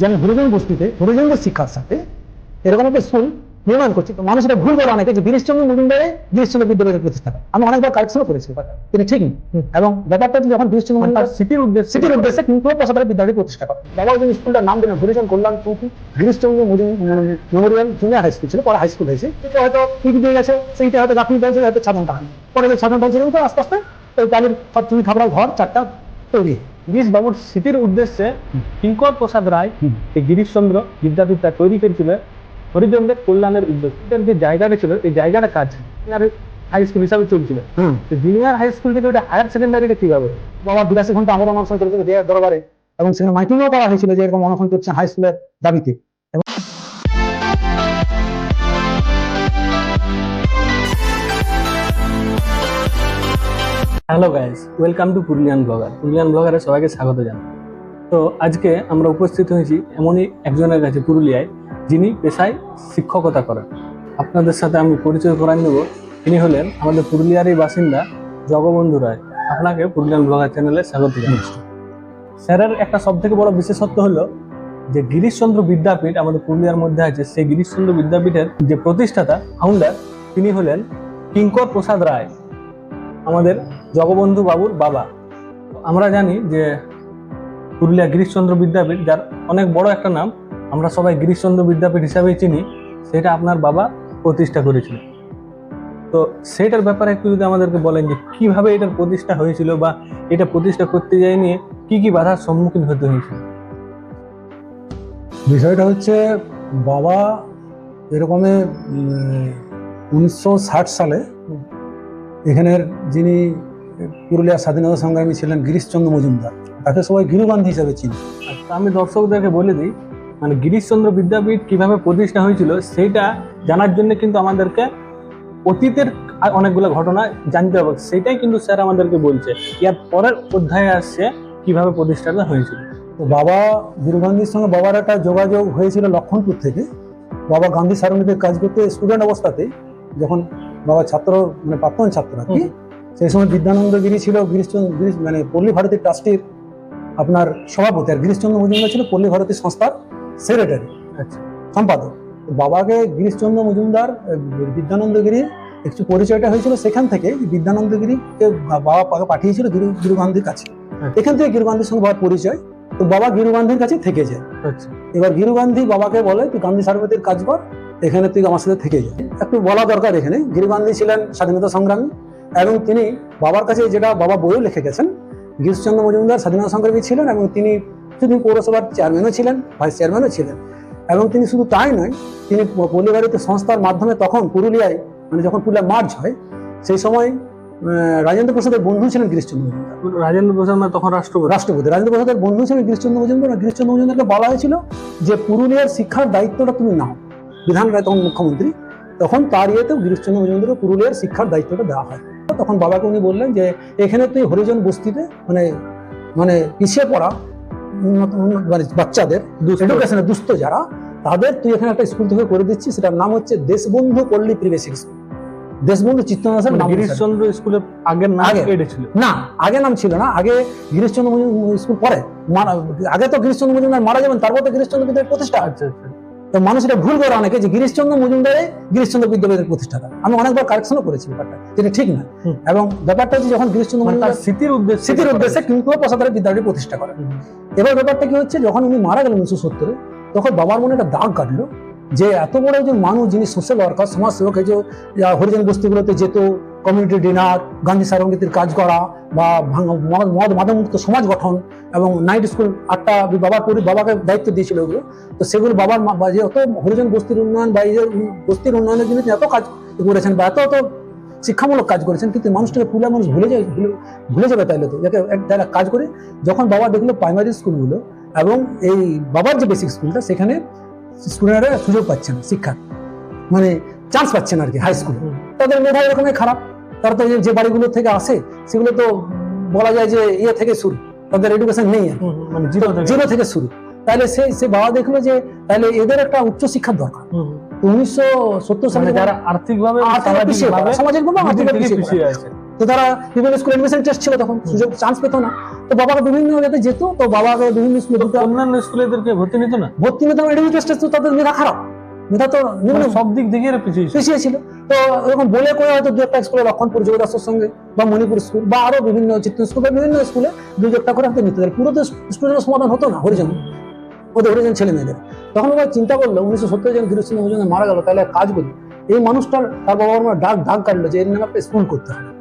যে আমি হরিজন বস্তিতে হরিজনগ শিক্ষার সাথে এরকম একটা স্কুল নির্মাণ করছি। তো মানুষ এটা ভুল করে অনেকে যে গিরিশচন্দ্র মজুমদারে গিরিশচন্দ্র বিদ্যালয়ের প্রতিষ্ঠা আমি অনেকবার কারেকশনও করেছি। কিন্তু ঠিক এবং ব্যাপারটা যখন গিরিশচন্দ্র মজুমদার সিটির উদ্দেশ্যে সিটির উদ্দেশ্যে কিন্তু পেশাদার বিদ্যালয় প্রতিষ্ঠা করে। বাবা ওই স্কুলটার নাম দিলেন হরিজন কল্যাণ টুকু Girishchandra memorial junior high school ছিল। পরে হাই স্কুল হয়েছে। সেটা হয়তো ঠিক দিয়ে গেছে। সেইটা হয়তো গাফিল পেয়েছে হয়তো সাধারণ টাকা পরে সাধারণ টাকা তো আস্তে আস্তে তাদের তুমি খাবার ঘর চারটা তৈরি। গিরিশ বাবুর স্মৃতির উদ্দেশ্যে কিঙ্কর প্রসাদ রায়। এই গিরিশচন্দ্র বিদ্যাপীঠটা তৈরি করেছিল। হরিজনদের কল্যাণের উদ্দেশ্যে। যে জায়গাটা ছিল এই জায়গাটা কাজ হাই স্কুল হিসাবে চলছিল। জুনিয়র হাই স্কুল থেকে ওটা হায়ার সেকেন্ডারিটা কীভাবে? বাবা বিরাশি ঘণ্টা আমার অনশন করেছিল দরবারে এবং সেখানে মাইকিংও করা হয়েছিল যে এরকম অনশন করছে হাই স্কুলের দাবিতে। Hello guys, welcome to Purulian blogger. Purulian ব্লগারে সবাইকে স্বাগত জানাই। তো আজকে আমরা উপস্থিত হয়েছি এমনই একজনের কাছে পুরুলিয়ায়, যিনি পেশায় শিক্ষকতা করেন। আপনাদের সাথে আমি পরিচয় করান দেবো তিনি হলেন আমাদের পুরুলিয়ারই বাসিন্দা জগবন্ধু রায়। আপনাকে পুরুলিয়ান ব্লগার চ্যানেলে স্বাগত জানাচ্ছি স্যারের একটা সব থেকে বড় বিশেষত্ব হলো যে গিরিশচন্দ্র বিদ্যাপীঠ আমাদের পুরুলিয়ার মধ্যে আছে। সেই গিরিশচন্দ্র বিদ্যাপীঠের যে প্রতিষ্ঠাতা ফাউন্ডার তিনি হলেন কিঙ্কর প্রসাদ রায়। আমাদের জগবন্ধু বাবুর বাবা। আমরা জানি যে পুরুলিয়া গিরিশচন্দ্র বিদ্যাপীঠ, যার অনেক বড় একটা নাম, আমরা সবাই গিরিশচন্দ্র বিদ্যাপীঠ হিসাবেই চিনি, সেটা আপনার বাবা প্রতিষ্ঠা করেছিলেন তো সেটার ব্যাপারে একটু যদি আমাদেরকে বলেন যে কীভাবে এটার প্রতিষ্ঠা হয়েছিল বা এটা প্রতিষ্ঠা করতে যাই নিয়ে কি কি বাধার সম্মুখীন হতে হয়েছিল বিষয়টা হচ্ছে, বাবা এরকমে উনিশশো ষাট সালে এখানের যিনি পুরুলিয়া স্বাধীনতা সংগ্রামী ছিলেন গিরিশচন্দ্র মজুমদার তাকে সবাই গিরুগান্ধী হিসাবে চিনি। আমি দর্শকদেরকে বলে দিই মানে গিরিশচন্দ্র বিদ্যাপীঠ কীভাবে প্রতিষ্ঠা হয়েছিল সেইটা জানার জন্য কিন্তু আমাদেরকে অতীতের অনেকগুলো ঘটনা জানতে হবে। সেটাই কিন্তু স্যার আমাদেরকে বলছে। ইয়ার পরের অধ্যায়ে আসছে কীভাবে প্রতিষ্ঠাটা হয়েছিল। তো বাবা গিরুগান্ধীর সঙ্গে বাবার একটা যোগাযোগ হয়েছিল লক্ষণপুর থেকে। বাবা গান্ধী সারণীতে কাজ করতে স্টুডেন্ট অবস্থাতে যখন বাবা ছাত্র মানে প্রাক্তন ছাত্র আর কি। সেই সময় বিদ্যানন্দ গিরি ছিল গিরিশচন্দ্র মানে পল্লী ভারতী ট্রাস্টির আপনার সভাপতি আর গিরিশচন্দ্র মজুমদার ছিল পল্লী ভারতী সংস্থার সেক্রেটারি আচ্ছা সম্পাদক বাবাকে গিরিশচন্দ্র মজুমদার আহ, বিদ্যানন্দ গিরি একটু পরিচয়টা হয়েছিল সেখান থেকে বিদ্যানন্দ গিরিকে বাবা পাঠিয়েছিল গিরু গিরু গান্ধীর কাছে আচ্ছা। এখান থেকে গিরু গান্ধীর সঙ্গে বাবার পরিচয় তো বাবা গিরু গান্ধীর কাছে থেকে যায় আচ্ছা। এবার গিরু গান্ধী বাবাকে বলে তুই গান্ধী সার্বতীর কাজ কর এখানে তুই আমার সাথে থেকে যা। একটু বলা দরকার এখানে গিরু গান্ধী ছিলেন স্বাধীনতা সংগ্রামী এবং তিনি বাবার কাছে যেটা বাবা বইও লিখে গেছেন গিরিশচন্দ্র মজুমদার স্বাধীনতা সংগ্রামী ছিলেন এবং তিনি তিনি পৌরসভার চেয়ারম্যানও ছিলেন ভাইস চেয়ারম্যানও ছিলেন। এবং তিনি শুধু তাই নয় তিনি পল্লীবাড়িতে সংস্থার মাধ্যমে তখন পুরুলিয়ায় মানে যখন পুরুলিয়া মার্চ হয় সেই সময় রাজেন্দ্র প্রসাদের বন্ধু ছিলেন গিরিশচন্দ্র মজুমদার। রাজেন্দ্র প্রসাদ মানে তখন রাষ্ট্রপতি। রাষ্ট্রপতি। রাজেন্দ্র প্রসাদের বন্ধু ছিলেন গিরিশচন্দ্র মজুমদার। গিরিশচন্দ্র মজুমদারকে বলা হয়েছিল যে পুরুলিয়ার শিক্ষার দায়িত্বটা তুমি নাও। বিধান রায় তখন মুখ্যমন্ত্রী। তখন তার ইয়েতেও গিরিশচন্দ্র মজুমদারকে পুরুলিয়ার শিক্ষার দায়িত্বটা দেওয়া হয়। তখন বাবাকে উনি বললেন যে এখানে তুই হরিজন বস্তিতে মানে মানে পিছিয়ে পড়া মানে বাচ্চাদের এডুকেশনে দুস্থ যারা তাদের তুই এখানে একটা স্কুল থেকে করে দিচ্ছি। সেটার নাম হচ্ছে দেশবন্ধু পল্লী প্রিভেসিক স্কুল দেশবন্ধু চিত্তনাথের মানে নাম গিরিশচন্দ্র স্কুলের আগের নাম। এটা ছিল? না আগে নাম ছিল না। আগে গিরিশচন্দ্র মজুমদার স্কুল পরে। আগে তো গিরিশচন্দ্র মজুমদার মারা যাবেন তারপর তো গিরিশচন্দ্র বিদ্যালয়ের প্রতিষ্ঠা। আচ্ছা আচ্ছা। তো মানুষ এটা ভুল করে অনেকে যে গিরিশচন্দ্র মজুমদারে গিরিশচন্দ্র বিদ্যালয়ের প্রতিষ্ঠাতা। আমি অনেকবার কারেকশনও করেছি ব্যাপারটা যেটা ঠিক না। এবং ব্যাপারটা হচ্ছে যখন গিরিশচন্দ্র মানে মজুমদার স্মৃতির উদ্দেশ্যে স্মৃতির উদ্দেশ্যে কিন্তু প্রসাদের বিদ্যালয়টি প্রতিষ্ঠা করেন এবার ব্যাপারটা কি হচ্ছে যখন উনি মারা গেলেন উনিশশো সত্তরে তখন বাবার মনে একটা দাগ কাটলো। যে এত বড় একজন মানুষ যিনি সোশ্যাল ওয়ার্কার সমাজ সেবক এই যে আহ, হরিজন বস্তিগুলোতে যেত কমিউনিটি ডিনার গান্ধী সারঙ্গীতির কাজ করা বা মদ মদ মাদকমুক্ত সমাজ গঠন এবং নাইট স্কুল আটটা বাবার পরি বাবাকে দায়িত্ব দিয়েছিল ওগুলো। তো সেগুলো বাবার যে এত হরিজন বস্তির উন্নয়ন বা বস্তির উন্নয়নের জন্য এত কাজ করেছেন বা এত এত শিক্ষামূলক কাজ করেছেন কিন্তু মানুষটাকে পুরো মানুষ ভুলে যায় ভুলে যাবে তাইলে তো। যাকে এক কাজ করে যখন বাবা দেখল প্রাইমারি স্কুলগুলো এবং এই বাবার যে বেসিক স্কুলটা সেখানে স্টুডেন্টরা সুযোগ পাচ্ছে না শিক্ষার মানে চান্স পাচ্ছে না আর কি হাই স্কুলে তাদের মেধা এরকমই খারাপ। তারা তো যে- বাড়িগুলো থেকে আসে সেগুলো তো বলা যায় যে ইয়ে থেকে শুরু। তাদের এডুকেশন নেই মানে জিরো জিরো থেকে শুরু। তাহলে সে সে বাবা দেখল যে তাহলে এদের একটা উচ্চ শিক্ষার দরকার। উনিশশো সত্তর সালে মানে যারা আর্থিকভাবে সামাজিকভাবে দুদিক আর্থিক থেকে পিছিয়ে পিছিয়ে আছে। তো তারা বিভিন্ন স্কুল এডমিশন টেস্ট ছিল তখন সুযোগ চান্স পেত না। তো বাবাকে বিভিন্ন জায়গাতে যেত তো বাবাকে বিভিন্ন স্কুলে অন্যান্য স্কুলেদেরকে ভর্তি নিত না? ভর্তি নিতাম এডুকেট টেস্টে তো তাদের মেধা খারাপ। মেধা তো নিম্ন। মানে সব দিক থেকে এরা পিছিয়ে ছিল। পিছিয়ে ছিল। তো এরকম বলে করে হয়তো দু একটা স্কুলে লক্ষণপুর যোগদাসের সঙ্গে বা মণিপুর স্কুল বা আরও বিভিন্ন চিত্র স্কুল বা বিভিন্ন স্কুলে দু একটা করে হয়তো নিতে। পুরো তো স্টুডেন্টের সমাধান হতো না হরিজন। ওদের হরিজন ছেলে মেয়েদের। তখন ওরা চিন্তা করল উনিশশো সত্তর জন মজুমদার মারা গেল তাহলে এক কাজ করি। এই মানুষটার তার বাবা মা ডাক ডাক কাটলো যে এর নামে একটা স্কুল করতে হবে।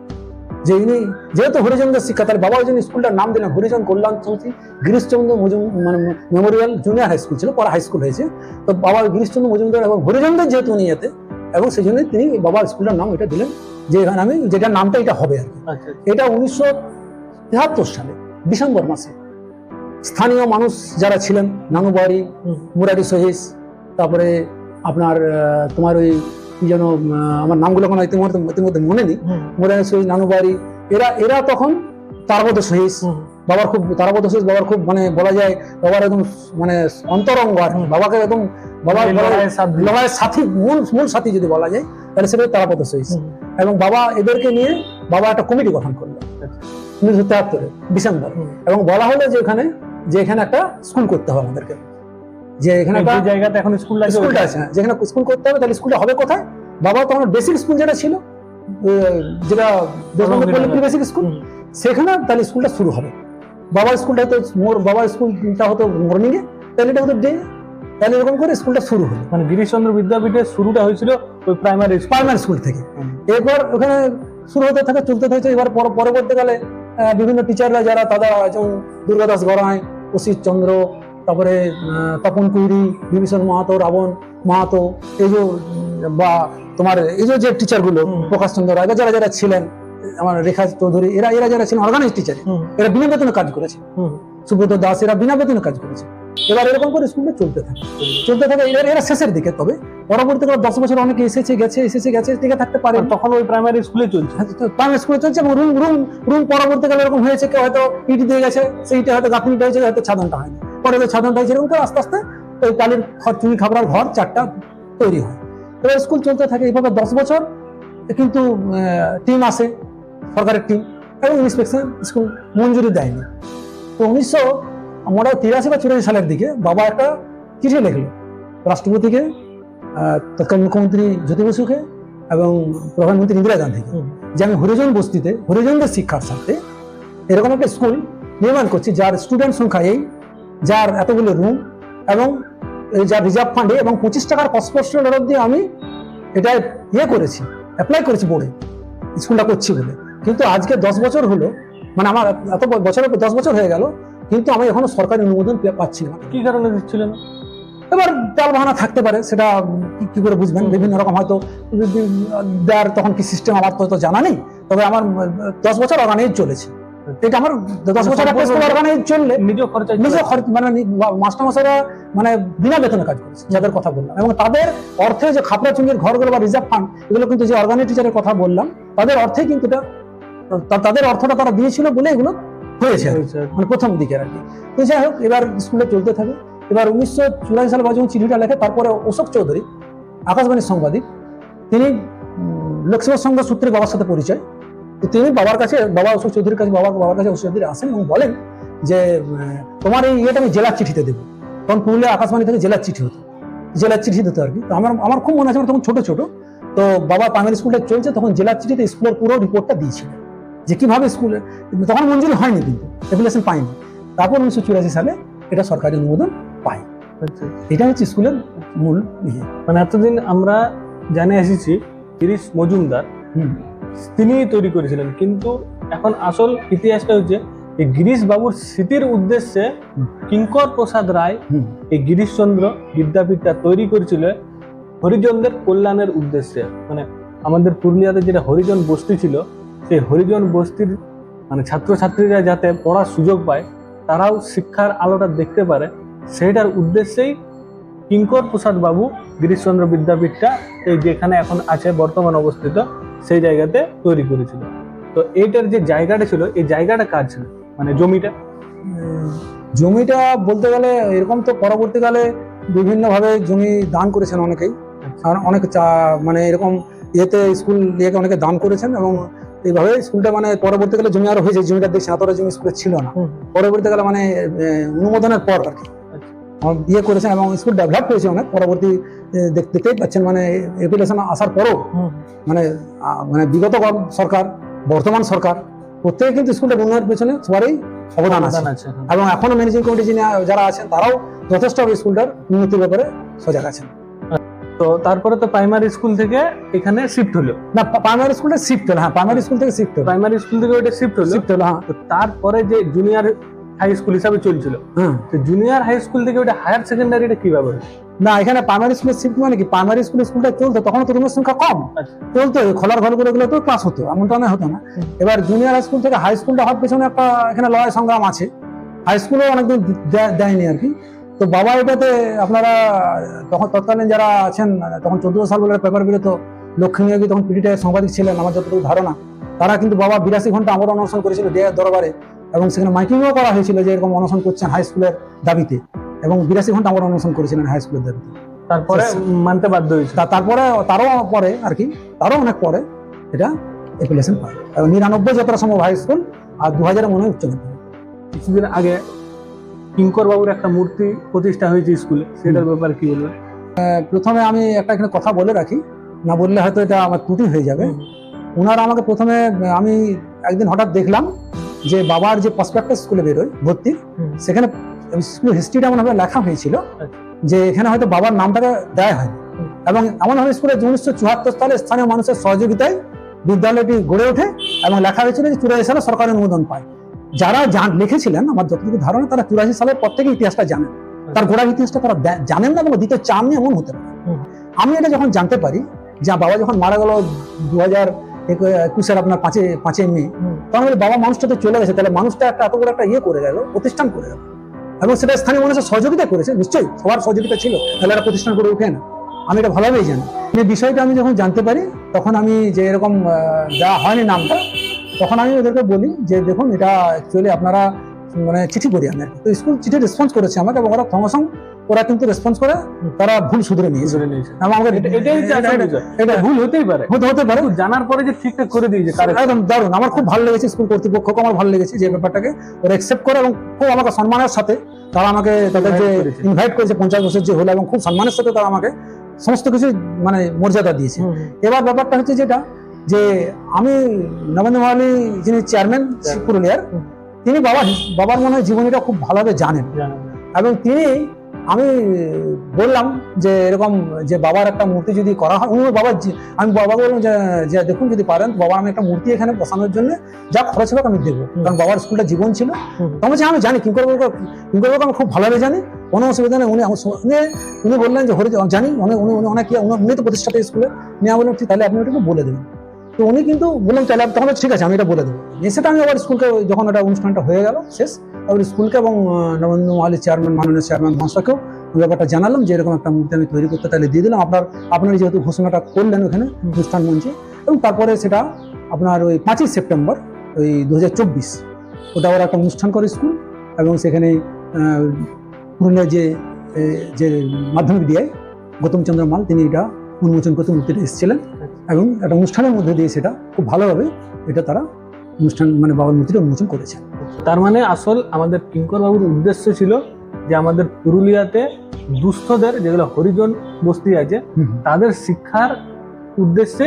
যে ইনি যেহেতু হরিজনদের শিক্ষা তার বাবা ওই জন্য স্কুলটার নাম দিলেন হরিজন কল্যাণ সমিতি গিরিশচন্দ্র মজুম মানে মেমোরিয়াল জুনিয়র হাই স্কুল ছিল পরে হাই স্কুল হয়েছে। তো বাবা গিরিশচন্দ্র মজুমদার এবং হরিজনদের যেহেতু উনি এতে এবং সেই জন্যই তিনি বাবার স্কুলটার নাম এটা দিলেন যে এখানে আমি যেটা নামটা এটা হবে আর কি। আচ্ছা এটা উনিশশো তেহাত্তর সালে ডিসেম্বর মাসে স্থানীয় মানুষ যারা ছিলেন নানুবাড়ি মুরারি সহিস তারপরে আপনার তোমার ওই যেন আমার নামগুলো এখন ইতিমধ্যে ইতিমধ্যে মনে নেই। হুম, মুরারি সহিস নানুবাড়ি এরা এরা তখন সহিস হুম, বাবার খুব তারাপদ সহিস বাবার খুব মানে বলা যায় বাবার একদম মানে অন্তরঙ্গ আর বাবাকে একদম বাবার এই লড়াইয়ের সাথ। মূল মূল সাথী যদি বলা যায় তাহলে সেটা সহিস হুম, এবং বাবা এদেরকে নিয়ে বাবা একটা কমিটি গঠন করল। উনিশশো তেহাত্তরে ডিসেম্বর। এবং বলা হলো যে এখানে যে এখানে একটা স্কুল করতে হবে আমাদেরকে। যে এখানে একটা জায়গাতে এখন স্কুল স্কুলটা আছে হ্যাঁ, যেখানে স্কুল করতে হবে তাহলে স্কুলটা হবে কোথায়? বাবা তখন বেসিক স্কুল যেটা ছিল যেটা বেসিক স্কুল সেখানে তাহলে স্কুলটা শুরু হবে। বাবার স্কুলটা হতো মোর বাবার স্কুলটা হতো মর্নিং এ তাহলে এটা হতো ডে তাহলে এরকম করে স্কুলটা শুরু হলো। মানে গিরিশচন্দ্র বিদ্যাপীঠের শুরুটা হয়েছিল ওই প্রাইমারি প্রাইমারি স্কুল থেকে। এরপর ওখানে শুরু হতে থাকে চলতে থাকে এবার পর- পরবর্তীকালে বিভিন্ন টিচাররা যারা তারা যেমন দুর্গাদাস গড়াই অসিত চন্দ্র তারপরে তপন কুইরি বিভীষণ মাহাতো রাবণ মাহাতো এই যে বা তোমার এই যে টিচারগুলো হুম। প্রকাশ চন্দ্র রায় যারা যারা ছিলেন আমার রেখা চৌধুরী এরা এরা যারা ছিলেন অর্গানাইজ টিচার এরা বিনা বেতনে কাজ করেছে। সুব্রত দাস এরা বিনা বেতনে কাজ করেছে। এবার এরকম করে স্কুলটা চলতে থাকে। চলতে থাকে এরা এরা শেষের দিকে তবে পরবর্তীকালে দশ বছর অনেকে এসেছে গেছে এসেছে গেছে টিকে থাকতে পারে তখন ওই প্রাইমারি স্কুলে চলছে। প্রাইমারি স্কুলে চলছে এবং রুম রুম রুম পরবর্তীকালে এরকম হয়েছে কেউ হয়তো ইট দিয়ে গেছে সেইটা হয়তো গাঁথনিটা হয়েছে হয়তো ছাদনটা হয়নি। পরে ছাদনটা হয়েছে এরকম করে আস্তে আস্তে ওই টালির ঘর চুরি খাবড়ার ঘর চারটা তৈরি হয় এবার স্কুল চলতে থাকে এইভাবে দশ বছর কিন্তু টিম আসে সরকারের টিম এবং ইন্সপেকশন স্কুল মঞ্জুরি দেয়নি তো উনিশশো আমরা তিরাশি বা চুরাশি সালের দিকে বাবা একটা চিঠি লিখলো রাষ্ট্রপতিকে তৎকালীন মুখ্যমন্ত্রী জ্যোতি বসুকে এবং প্রধানমন্ত্রী ইন্দিরা গান্ধীকে। যে আমি হরিজন বস্তিতে হরিজনদের শিক্ষার সাথে এরকম একটা স্কুল নির্মাণ করছি যার স্টুডেন্ট সংখ্যা এই যার এতগুলো রুম এবং এই যার রিজার্ভ ফান্ডে এবং পঁচিশ টাকার কসপোস্টের দিয়ে আমি এটা ইয়ে করেছি অ্যাপ্লাই করেছি বোর্ডে স্কুলটা করছি বলে। কিন্তু আজকে দশ বছর হলো মানে আমার এত বছরের দশ বছর হয়ে গেল কিন্তু আমি এখনও সরকারি অনুমোদন পাচ্ছি না। কি কারণে দিচ্ছিল না এবার টাল বাহানা থাকতে পারে সেটা কি- করে বুঝবেন? বিভিন্ন রকম হয়তো দেওয়ার তখন কি সিস্টেম আমার তো জানা নেই তবে আমার দশ বছর অর্গানাইজ চলেছে। এটা আমার দশ বছর একটা স্কুল অর্গানাইজ চললে নিজ খরচা নিজে খরচ মানে মাস্টারমশাইরা মানে বিনা বেতনে কাজ করেছে যাদের কথা বললাম। এবং তাদের অর্থে যে খাপড়া চুঙ্গির ঘরগুলো বা রিজার্ভ ফান্ড এগুলো কিন্তু যে অর্গানিক টিচারের কথা বললাম তাদের অর্থে কিন্তু এটা তাদের অর্থটা তারা দিয়েছিল বলে এগুলো হয়েছে। হয়েছে। মানে প্রথম দিকের আর কি। তো যাই হোক এবার স্কুলে চলতে থাকে। এবার উনিশশো চুরাশি সালে বাবা যখন চিঠিটা লেখে তারপরে অশোক চৌধুরী আকাশবাণীর সাংবাদিক তিনি লোকসভা সংঘ সূত্রে বাবার সাথে পরিচয়। তিনি বাবার কাছে বাবা অশোক চৌধুরীর কাছে বাবার বাবার কাছে অশোক চৌধুরী আসেন এবং বলেন যে তোমার এই ইয়েটা আমি জেলার চিঠিতে দেবো। তখন পুরুলিয়া আকাশবাণী থেকে জেলার চিঠি হতো। জেলার চিঠি দিত আর কি। তো আমার আমার খুব মনে আছে তখন ছোট ছোট। তো বাবা প্রাইমারি স্কুলটা চলছে তখন জেলার চিঠিতে স্কুলের পুরো রিপোর্টটা দিয়েছিল। যে কীভাবে স্কুলে তখন মঞ্জুরি হয়নি কিন্তু অ্যাপ্লিকেশন পাইনি তারপর উনিশশো চুরাশি সালে এটা সরকারি অনুমোদন পায়। আচ্ছা। এটা হচ্ছে স্কুলের মূল ইয়ে। মানে এতদিন আমরা জানে এসেছি গিরিশ মজুমদার হুম, তিনি তৈরি করেছিলেন। কিন্তু এখন আসল ইতিহাসটা হচ্ছে এই গিরিশ বাবুর স্মৃতির উদ্দেশ্যে। কিঙ্কর প্রসাদ রায় এই গিরিশচন্দ্র বিদ্যাপীঠটা তৈরি করেছিল হরিজনদের কল্যাণের উদ্দেশ্যে। মানে আমাদের পুরুলিয়াতে যেটা হরিজন বস্তি ছিল সেই হরিজন বস্তির মানে ছাত্রছাত্রীরা যাতে পড়ার সুযোগ পায় তারাও শিক্ষার আলোটা দেখতে পারে। সেইটার উদ্দেশ্যেই কিঙ্কর প্রসাদ বাবু গিরিশচন্দ্র বিদ্যাপীঠটা এই যেখানে এখন আছে বর্তমান অবস্থিত সেই জায়গাতে তৈরি করেছিল। তো এইটার যে জায়গাটা ছিল এই জায়গাটা কার ছিল? মানে জমিটা? জমিটা বলতে গেলে এরকম তো পরবর্তীকালে বিভিন্নভাবে জমি দান করেছেন অনেকেই। আর অনেক চা মানে এরকম ইয়েতে স্কুল ইয়েকে অনেকে দান করেছেন এবং এইভাবে স্কুলটা মানে পরবর্তীকালে জমি আরও হয়েছে জমিটা দেখছি এতটা জমি স্কুলে ছিল না। পরবর্তীকালে মানে অনুমোদনের পর আর কি। বিয়ে করেছেন এবং স্কুল ডেভেলপ হয়েছে অনেক পরবর্তী দেখতেই পাচ্ছেন মানে এপ্লিকেশন আসার পরও মানে মানে বিগত সরকার বর্তমান সরকার প্রত্যেকে কিন্তু স্কুলটা উন্নয়নের পেছনে সবারই অবদান আছে। আছে হ্যাঁ। এবং এখনও ম্যানেজিং কমিটি যিনি যারা আছেন তারাও যথেষ্ট স্কুলটার উন্নতির ব্যাপারে সজাগ আছেন। তো তারপরে তো প্রাইমারি স্কুল থেকে এখানে শিফট হলো। না প্রাইমারি স্কুলটা শিফট হলো হ্যাঁ প্রাইমারি স্কুল থেকে শিফট হলো। প্রাইমারি স্কুল থেকে ওটা শিফট হলো। শিফট হলো হ্যাঁ। তারপরে যে জুনিয়র হাই স্কুল হিসাবে চলছিল। তো জুনিয়র হাই স্কুল থেকে ওটা হায়ার সেকেন্ডারিটা কীভাবে? না এখানে প্রাইমারি স্কুলের শিফট মানে কি? প্রাইমারি স্কুল স্কুলটা চলতো তখন তো রুমের সংখ্যা কম। আচ্ছা। চলতো খোলার ঘরগুলো গুলো তো ক্লাস হতো এমনটা না হতো না। এবার জুনিয়র হাই স্কুল থেকে হাই স্কুলটা হওয়ার পেছনে একটা এখানে লড়াই সংগ্রাম আছে। হাই স্কুলেও অনেকদিন দেয়নি আর কি। তো বাবা এটাতে আপনারা তখন তৎকালীন যারা আছেন তখন চোদ্দ সাল বলে পেপার বেরোতো লক্ষ্মী নিয়োগী তখন পিটিটে সাংবাদিক ছিলেন আমার যতটুকু ধারণা তারা কিন্তু বাবা বিরাশি ঘণ্টা আমর অনশন করেছিল দেয়ার দরবারে। এবং সেখানে মাইকিংও করা হয়েছিল যে এরকম অনশন করছেন হাই স্কুলের দাবিতে এবং বিরাশি ঘণ্টা আমর অনশন করেছিলেন হাই স্কুলের দাবিতে। তারপরে। মানতে বাধ্য হয়েছে তা তারপরে তারও পরে আর কি তারও অনেক পরে এটা অ্যাপ্লিকেশন পায় এবং নিরানব্বই যতটা সম্ভব হাই স্কুল আর দু হাজারের মনে হয় উচ্চ মাধ্যমিক। কিছুদিন আগে কিঙ্কর বাবুর একটা মূর্তি প্রতিষ্ঠা হয়েছে স্কুলে সেটার ব্যাপারে কি বলবেন? প্রথমে আমি একটা এখানে কথা বলে রাখি না বললে হয়তো এটা আমার ত্রুটি হয়ে যাবে। ওনারা আমাকে প্রথমে আমি একদিন হঠাৎ দেখলাম যে বাবার যে প্রসপেক্টাস স্কুলে বেরোয় ভর্তি সেখানে স্কুল হিস্ট্রিটা এমনভাবে লেখা হয়েছিল আচ্ছা। যে এখানে হয়তো বাবার নামটাকে দেয়া হয়নি। এবং এমনভাবে স্কুলে উনিশশো চুয়াত্তর সালে স্থানীয় মানুষের সহযোগিতায় বিদ্যালয়টি গড়ে ওঠে এবং লেখা হয়েছিল যে চুরাশি সালে সরকারের অনুমোদন পায়। যারা লিখেছিলেন আমার যতটুকু ধারণা তারা চুরাশি সালের পর থেকে ইতিহাসটা জানেন। তার গোড়ার ইতিহাসটা তারা জানেন না এবং দিতে চাননি এমন হতে পারে। আমি এটা যখন জানতে পারি যে বাবা যখন মারা গেল দু হাজার একুশের আপনার পাঁচে পাঁচে মে। তখন বলি বাবা মানুষটা তো চলে গেছে। তাহলে মানুষটা একটা এত বড় একটা ইয়ে করে গেল প্রতিষ্ঠান করে গেল। এবং সেটা স্থানীয় মানুষের সহযোগিতা করেছে নিশ্চয়ই। সবার সহযোগিতা ছিল। তাহলে একটা প্রতিষ্ঠান করে উঠে না। আমি এটা ভালোভাবেই জানি। এই বিষয়টা আমি যখন জানতে পারি তখন আমি যে এরকম দেওয়া হয়নি নামটা তখন আমি ওদেরকে বলি যে দেখুন এটা অ্যাকচুয়ালি আপনারা মানে চিঠি করি আমি তো স্কুল চিঠি রেসপন্স করেছে আমাকে এবং ওরা সঙ্গে সঙ্গে ওরা কিন্তু রেসপন্স করে তারা ভুল শুধরে ধরে নিয়েছে। আমাকে এটাই এটা- ভুল হতেই পারে। হতে হতে পারে। জানার পরে যে ঠিকঠাক করে দিয়েছে একদম দারুণ। আমার খুব ভালো লেগেছে স্কুল কর্তৃপক্ষকে আমার ভালো লেগেছে যে ব্যাপারটাকে। ওরা একসেপ্ট করে এবং খুব আমাকে সম্মানের সাথে তারা আমাকে তাদের যে ইনভাইট করেছে পঞ্চাশ বছর যে হলো এবং খুব সম্মানের সাথে তারা আমাকে সমস্ত কিছু মানে মর্যাদা দিয়েছে। এবার ব্যাপারটা হচ্ছে যেটা যে আমি নবেন্দ্র মহালি যিনি চেয়ারম্যান পুরুলিয়ার। তিনি বাবা বাবার মনে হয় জীবনীটা খুব ভালোভাবে জানেন। এবং তিনি আমি বললাম যে এরকম যে বাবার একটা মূর্তি যদি করা হয় উনি বাবার আমি বাবাকে বললাম যে দেখুন যদি পারেন বাবা আমি একটা মূর্তি এখানে বসানোর জন্য যা খরচ হবে আমি দেবো। কারণ বাবার স্কুলটা জীবন ছিল। তখন তো আমি জানি কিঙ্কর বাবুকে কিঙ্কর বাবুকে আমি খুব ভালোভাবে জানি। কোনো অসুবিধা নেই উনি উনি বললেন যে হরি জানি উনি উনি উনি অনেক ইয়ে, উনি- তো প্রতিষ্ঠাতা স্কুলে। নিয়ে আমি বললাম ঠিক তাহলে আপনি ওটাকে বলে দেবেন। তো উনি কিন্তু বললাম তাহলে তখন ঠিক আছে আমি এটা বলে দেবো। সেটা আমি আবার স্কুলকে যখন ওটা অনুষ্ঠানটা হয়ে গেল শেষ আবার স্কুলকে এবং আহ, নরেন্দ্র মহালি চেয়ারম্যান মাননীয় চেয়ারম্যান মহাশয়কেও ব্যাপারটা জানালাম যে এরকম একটা মূর্তি আমি তৈরি করতে তাহলে দিয়ে দিলাম। আপনার আপনার যেহেতু ঘোষণাটা করলেন ওখানে অনুষ্ঠান মঞ্চে এবং তারপরে সেটা আপনার ওই পাঁচই সেপ্টেম্বর ওই দু হাজার চব্বিশ ওটা ওরা একটা অনুষ্ঠান করে স্কুল এবং সেখানে পুরুলিয়ার যে যে মাধ্যমিক দিয়ে গৌতম চন্দ্র মাল তিনি এটা উন্মোচন করতে মূর্তিটা এসেছিলেন। এবং একটা অনুষ্ঠানের মধ্যে দিয়ে সেটা খুব ভালোভাবে এটা তারা অনুষ্ঠান মানে বাবার মূর্তিটা উন্মোচন করেছে তার মানে আসল আমাদের কিঙ্কর বাবুর উদ্দেশ্য ছিল যে আমাদের পুরুলিয়াতে দুস্থদের যেগুলো হরিজন বস্তি আছে তাদের শিক্ষার উদ্দেশ্যে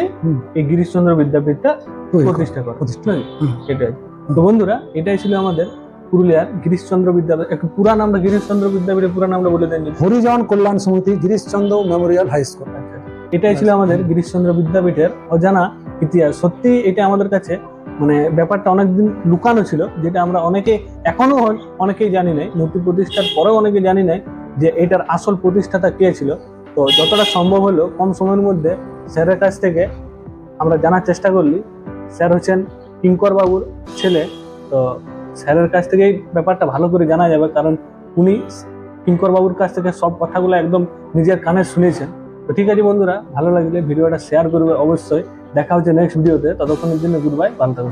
এই গিরিশচন্দ্র বিদ্যাপীঠটা প্রতিষ্ঠা করা। প্রতিষ্ঠা। এটাই। তো বন্ধুরা এটাই ছিল আমাদের পুরুলিয়ার গিরিশচন্দ্র বিদ্যাপীঠ একটু পুরা নামটা গিরিশচন্দ্র বিদ্যাপীঠের পুরা নামটা বলে দেন হরিজন কল্যাণ সমিতি গিরিশচন্দ্র মেমোরিয়াল হাই স্কুল। এটাই ছিল আমাদের গিরিশচন্দ্র বিদ্যাপীঠের অজানা ইতিহাস। সত্যি এটা আমাদের কাছে মানে ব্যাপারটা অনেকদিন লুকানো ছিল যেটা আমরা অনেকে এখনও হয় অনেকেই জানি নাই মূর্তি প্রতিষ্ঠার পরেও অনেকে জানি নাই যে এটার আসল প্রতিষ্ঠাতা কে ছিল। তো যতটা সম্ভব হলো কম সময়ের মধ্যে স্যারের কাছ থেকে আমরা জানার চেষ্টা করলি। স্যার হচ্ছেন কিঙ্কর বাবুর ছেলে তো স্যারের কাছ থেকেই ব্যাপারটা ভালো করে জানা যাবে কারণ উনি কিঙ্কর বাবুর কাছ থেকে সব কথাগুলো একদম নিজের কানে শুনেছেন। তো ঠিক আছে বন্ধুরা, ভালো লাগলে ভিডিওটা শেয়ার করবে অবশ্যই। দেখা হচ্ছে নেক্সট ভিডিওতে ততক্ষণের জন্য গুড বাই বান্ধব